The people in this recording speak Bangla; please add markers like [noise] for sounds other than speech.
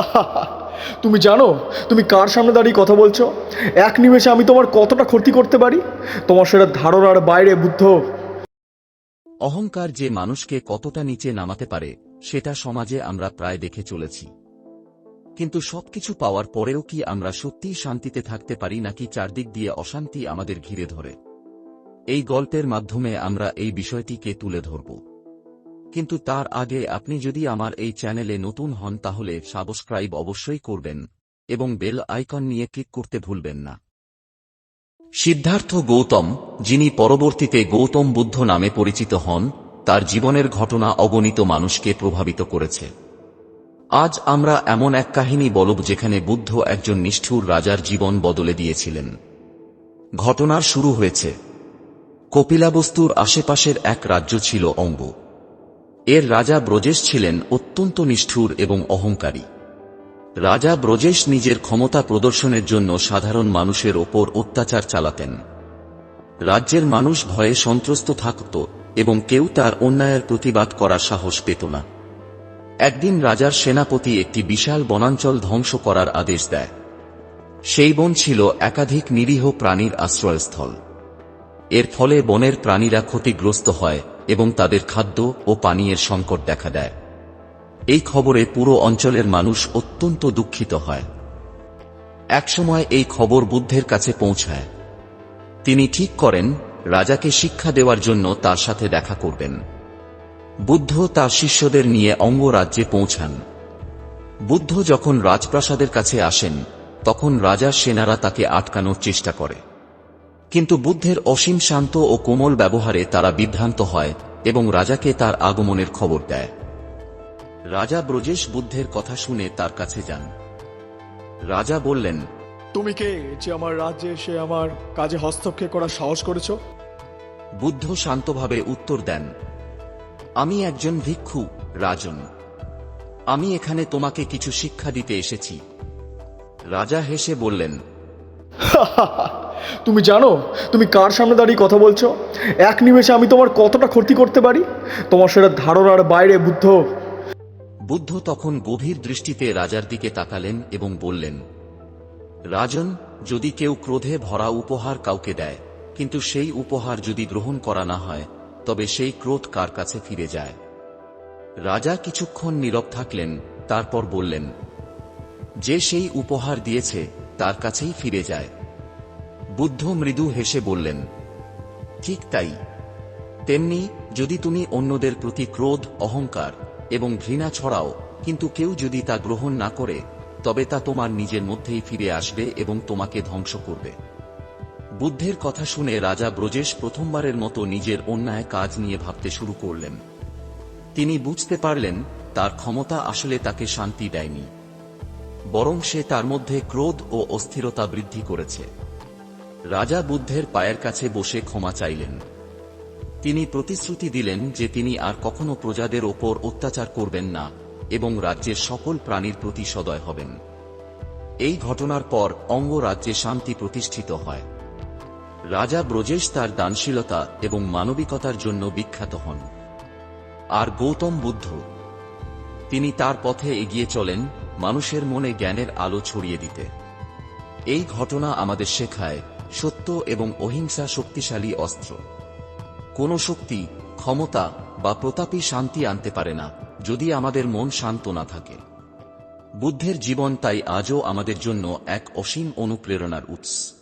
[laughs] তুমি জানো, তুমি কার সামনে দাঁড়িয়ে কথা বলছো? এক নিমেষে আমি তোমার কতটা ক্ষতি করতে পারি? তোমার সেটা ধারণার বাইরে, বুদ্ধ। অহংকার যে মানুষকে কতটা নিচে নামাতে পারে, সেটা সমাজে আমরা প্রায় দেখে চলেছি। কিন্তু সবকিছু পাওয়ার পরেও কি আমরা সত্যিই শান্তিতে থাকতে পারি, নাকি চারদিক দিয়ে অশান্তি আমাদের ঘিরে ধরে? এই গল্পের মাধ্যমে আমরা এই বিষয়টিকে তুলে ধরব। কিন্তু তার আগে আপনি যদি আমার এই চ্যানেলে নতুন হন তাহলে সাবস্ক্রাইব অবশ্যই করবেন এবং বেল আইকন নিয়ে ক্লিক করতে ভুলবেন না। সিদ্ধার্থ গৌতম, যিনি পরবর্তীতে গৌতম বুদ্ধ নামে পরিচিত হন, তার জীবনের ঘটনা অগণিত মানুষকে প্রভাবিত করেছে। আজ আমরা এমন এক কাহিনী বলব যেখানে বুদ্ধ একজন নিষ্ঠুর রাজার জীবন বদলে দিয়েছিলেন। ঘটনার শুরু হয়েছে। কপিলাবস্তুর আশেপাশের এক রাজ্য ছিল অঙ্গ। এর রাজা ব্রজেশ ছিলেন অত্যন্ত নিষ্ঠুর এবং অহংকারী। রাজা ব্রজেশ নিজের ক্ষমতা প্রদর্শনের জন্য সাধারণ মানুষের ওপর অত্যাচার চালাতেন। রাজ্যের মানুষ ভয়ে সন্ত্রস্ত থাকত এবং কেউ তার অন্যায়ের প্রতিবাদ করার সাহস পেত না। একদিন রাজার সেনাপতি একটি বিশাল বনাঞ্চল ধ্বংস করার আদেশ দেয়। সেই বন ছিল একাধিক নিরীহ প্রাণীর আশ্রয়স্থল। এর ফলে বনের প্রাণীরা ক্ষতিগ্রস্ত হয় এবং তাদের খাদ্য ও পানীয়ের সংকট দেখা দেয়। এই খবরে পুরো অঞ্চলের মানুষ অত্যন্ত দুঃখিত হয়। একসময় এই খবর বুদ্ধের কাছে পৌঁছায়। তিনি ঠিক করেন, রাজাকে শিক্ষা দেওয়ার জন্য তার সাথে দেখা করবেন। বুদ্ধ তার শিষ্যদের নিয়ে অঙ্গরাজ্যে পৌঁছান। বুদ্ধ যখন রাজপ্রাসাদের কাছে আসেন, তখন রাজার সেনারা তাকে আটকানোর চেষ্টা করে। কিন্তু বুদ্ধের অসীম শান্ত ও কোমল ব্যবহারে তারা বিভ্রান্ত হয় এবং রাজাকে তার আগমনের খবর দেয়। রাজা ব্রজেশ বুদ্ধের কথা শুনে তার কাছে যান। রাজা বললেন তুমি কে? যে আমার রাজ্যে এসে আমার কাজে হস্তক্ষেপ করার সাহস করেছ? বুদ্ধ শান্তভাবে উত্তর দেন আমি একজন ভিক্ষু রাজন। আমি এখানে তোমাকে কিছু শিক্ষা দিতে এসেছি। রাজা হেসে বললেন তুমি জানো, তুমি কার সামনে দাঁড়িয়ে কথা বলছো? এক নিমেষে আমি তোমার কতটা ক্ষতি করতে পারি? তোমার সেটা ধারণার বাইরে, বুদ্ধ। বুদ্ধ তখন গভীর দৃষ্টিতে রাজার দিকে তাকালেন এবং বললেন, রাজন, যদি কেউ ক্রোধে ভরা উপহার কাউকে দেয়, কিন্তু সেই উপহার যদি গ্রহণ করা না হয়, তবে সেই ক্রোধ কার কাছে ফিরে যায়? রাজা কিছুক্ষণ নীরব থাকলেন, তারপর বললেন, যে সেই উপহার দিয়েছে, তার কাছেই ফিরে যায়। বুদ্ধ মৃদু হেসে বললেন, ঠিক তাই। তেমনি যদি তুমি অন্যদের প্রতি ক্রোধ, অহংকার এবং ঘৃণা ছড়াও, কিন্তু কেউ যদি তা গ্রহণ না করে, তবে তা তোমার নিজের মধ্যেই ফিরে আসবে এবং তোমাকে ধ্বংস করবে। বুদ্ধের কথা শুনে রাজা ব্রজেশ প্রথমবারের মতো নিজের অন্যায় কাজ নিয়ে ভাবতে শুরু করলেন। তিনি বুঝতে পারলেন, তার ক্ষমতা আসলে তাকে শান্তি দেয়নি। বরং সে তার মধ্যে ক্রোধ ও অস্থিরতা বৃদ্ধি করেছে। রাজা বুদ্ধের পায়ের কাছে বসে ক্ষমা চাইলেন। তিনি প্রতিশ্রুতি দিলেন যে তিনি আর কখনো প্রজাদের ওপর অত্যাচার করবেন না এবং রাজ্যের সকল প্রাণীর প্রতি সদয় হবেন। এই ঘটনার পর অঙ্গরাজ্যে শান্তি প্রতিষ্ঠিত হয়। রাজা ব্রজেশ তার দানশীলতা এবং মানবিকতার জন্য বিখ্যাত হন। আর গৌতম বুদ্ধ, তিনি তার পথে এগিয়ে চলেন মানুষের মনে জ্ঞানের আলো ছড়িয়ে দিতে। এই ঘটনা আমাদের শেখায় সত্য এবং অহিংসা শক্তিশালী অস্ত্র। কোন শক্তি, ক্ষমতা বা প্রতাপী শান্তি আনতে পারে না, যদি আমাদের মন শান্ত না থাকে। বুদ্ধের জীবন তাই আজও আমাদের জন্য এক অসীম অনুপ্রেরণার উৎস।